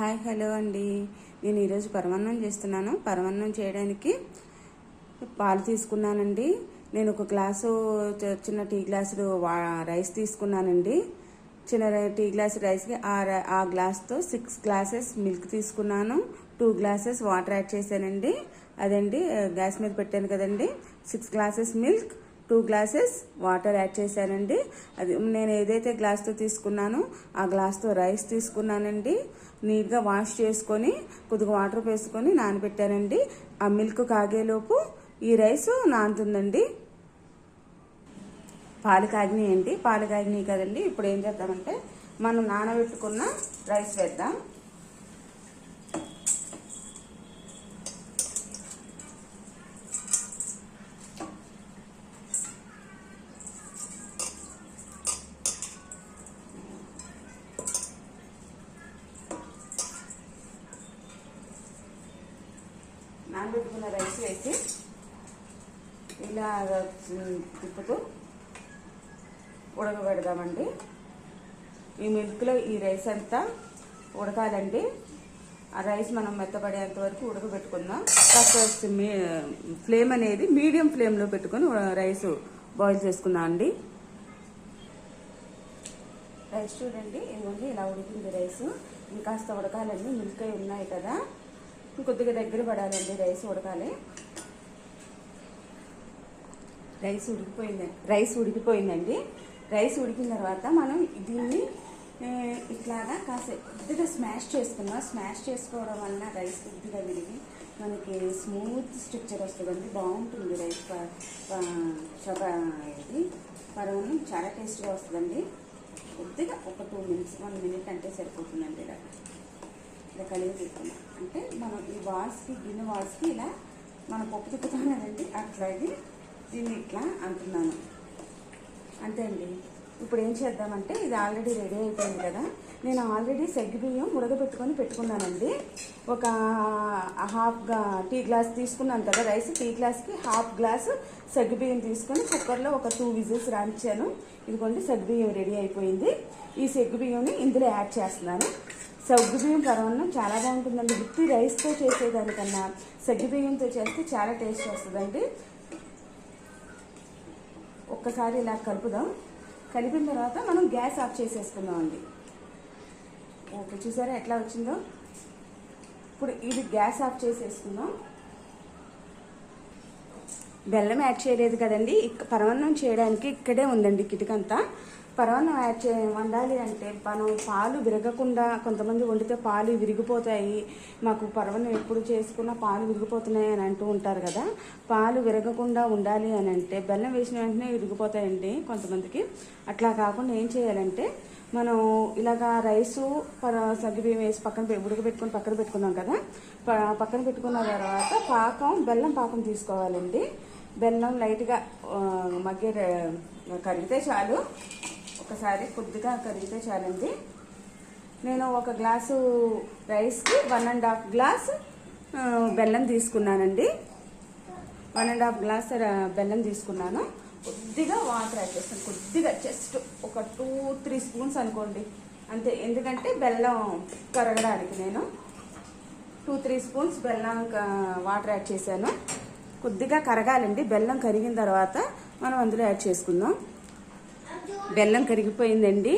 Hi hello అండి. నేను ఈరోజు పరమాన్నం చేస్తున్నాను. పరమాన్నం చేయడానికి పాలు తీసుకున్నానండి. నేను ఒక గ్లాసు చిన్న టీ గ్లాసులు వా- రైస్ తీసుకున్నానండి. చిన్న టీ గ్లాస్ రైస్కి ఆ ఆ గ్లాస్తో సిక్స్ గ్లాసెస్ మిల్క్ తీసుకున్నాను. టూ గ్లాసెస్ వాటర్ యాడ్ చేశానండి. అదండి గ్యాస్ మీద పెట్టాను కదండి. Six glasses milk two glasses water add చేశానండి. అది నేను ఏదైతే గ్లాస్తో తీసుకున్నానో ఆ గ్లాస్తో రైస్ తీసుకున్నానండి. నీట్గా వాష్ చేసుకొని కొద్దిగా వాటర్ వేసుకొని నానబెట్టానండి. ఆ మిల్క్ కాగేలోపు ఈ రైస్ నానుతుందండి. పాలు కాగినాయండి. పాలు కాగినాయి కదండి. ఇప్పుడు ఏం చేద్దామంటే మనం నానబెట్టుకున్న రైస్ వేద్దాం. నానబెట్టుకున్న రైస్ వేసి ఇలా తిప్పుతూ ఉడకబెడదామండి. ఈ మిల్క్లో ఈ రైస్ అంతా ఉడకాలండి. ఆ రైస్ మనం మెత్తబడేంత వరకు ఉడకబెట్టుకుందాం. కాస్త మీ- ఫ్లేమ్ అనేది మీడియం ఫ్లేమ్లో పెట్టుకొని రైస్ బాయిల్ చేసుకుందాం అండి. రైస్ చూడండి ఇదిగోండి ఇలా ఉడికింది రైస్. ఇంకాస్త ఉడకాలండి మిల్క్ ఉన్నాయి కదా. కొద్దిగా దగ్గర పడాలండి రైస్ ఉడకాలి. రైస్ ఉడికిపోయింది రైస్ ఉడికిపోయిందండి. రైస్ ఉడికిన తర్వాత మనం దీన్ని ఇట్లాగా కాసేపు కొద్దిగా స్మాష్ చేసుకున్నాం స్మాష్ చేసుకోవడం వలన రైస్ కొద్దిగా విరిగి మనకి స్మూత్ స్ట్రక్చర్ వస్తుందండి. బాగుంటుంది రైస్ ప- ఇది పరవనం చాలా టేస్ట్గా వస్తుందండి. కొద్దిగా ఒక టూ మినిట్స్ వన్ మినిట్ అంటే సరిపోతుందండి. ఇట్లా కడిగి కలిగి అంటే మనం ఈ వాల్స్కి గిన్నె వాల్స్కి ఇలా మనం పప్పు తిప్పుతాం కదండి అట్లాగే దీన్ని ఇట్లా అంటున్నాను. అంతే అండి. ఇప్పుడు ఏం చేద్దామంటే ఇది ఆల్రెడీ రెడీ అయిపోయింది కదా. నేను ఆల్రెడీ సెగ్గు బియ్యం ఉడకబెట్టుకొని పెట్టుకున్నానండి. ఒక హాఫ్గా టీ గ్లాస్ తీసుకున్నాను కదా రైస్ టీ గ్లాస్కి హాఫ్ గ్లాస్ సగ్గు బియ్యం తీసుకొని కుక్కర్లో ఒక టూ విజిల్స్ రాంచాను ఇదిగోండి సగ్గు బియ్యం రెడీ అయిపోయింది. ఈ సగ్గు బియ్యంని ఇందులో యాడ్ చేస్తున్నాను. సగ్గుబియ్యం పరవన్నం చాలా బాగుంటుందండి. ఉత్తి రైస్తో చేసేదానికన్నా సగ్గిబియ్యంతో చేస్తే చాలా టేస్ట్ వస్తుందండి. ఒక్కసారి ఇలా కలుపుదాం. కలిపిన తర్వాత మనం గ్యాస్ ఆఫ్ చేసేసుకుందాం అండి. ఓకే చూసారా ఎట్లా వచ్చిందో? ఇప్పుడు ఇది గ్యాస్ ఆఫ్ చేసేసుకుందాం. బెల్లం యాడ్ చేయలేదు కదండి. పరమాన్నం చేయడానికి ఇక్కడే ఉందండి కిటికంతా. పరమాన్నం యాడ్ చే వండాలి అంటే మనం పాలు విరగకుండా కొంతమంది వండితే పాలు విరిగిపోతాయి. మాకు పరవన్నం ఎప్పుడు చేసుకున్నా పాలు విరిగిపోతున్నాయి అని అంటూ ఉంటారు కదా. పాలు విరగకుండా ఉండాలి అని అంటే బెల్లం వేసిన వెంటనే విరిగిపోతాయండి కొంతమందికి. అట్లా కాకుండా ఏం చేయాలంటే మనం ఇలాగా రైసు పర సగ్గుబియ్యం వేసి పక్కన పె- ఉడకబెట్టుకొని పక్కన పెట్టుకున్నాం కదా. పక్కన పెట్టుకున్న తర్వాత పాకం బెల్లం పాకం తీసుకోవాలండి. బెల్లం లైట్గా మగ్గే కరిగితే చాలు. ఒకసారి కొద్దిగా కరిగితే చాలండి నేను ఒక గ్లాసు రైస్కి వన్ అండ్ హాఫ్ గ్లాస్ బెల్లం తీసుకున్నానండి. వన్ అండ్ హాఫ్ గ్లాస్ బెల్లం తీసుకున్నాను. కొద్దిగా వాటర్ యాడ్ చేస్తాను. కొద్దిగా జస్ట్ ఒక టూ త్రీ స్పూన్స్ అనుకోండి. అంతే ఎందుకంటే బెల్లం కరగడానికి నేను టూ త్రీ స్పూన్స్ బెల్లం వాటర్ యాడ్ చేశాను. కొద్దిగా కరగాలండి. బెల్లం కరిగిన తర్వాత మనం అందులో యాడ్ చేసుకుందాం. బెల్లం కరిగిపోయిందండి.